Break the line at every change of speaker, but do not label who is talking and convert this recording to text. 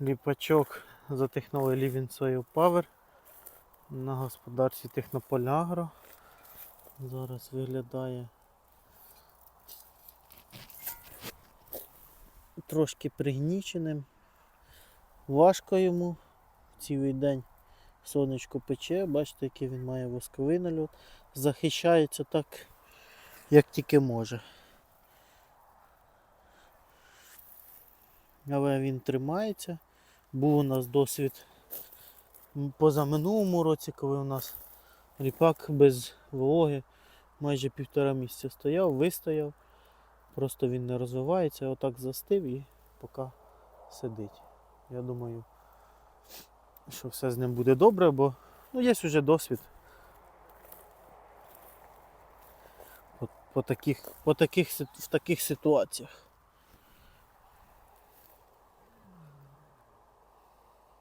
Ліпачок за технологією Living Soil Power на господарстві Технополягро. Зараз виглядає трошки пригніченим. Важко йому цілий день сонечко пече, бачите, який він має восковий нальот. Захищається так, як тільки може. Але він тримається. Був у нас досвід позаминулому році, коли у нас ріпак без вологи майже півтора місяця стояв, вистояв. Просто він не розвивається, отак застив і поки сидить. Я думаю, що все з ним буде добре, бо ну, є вже досвід. По таких, по таких, в таких ситуаціях.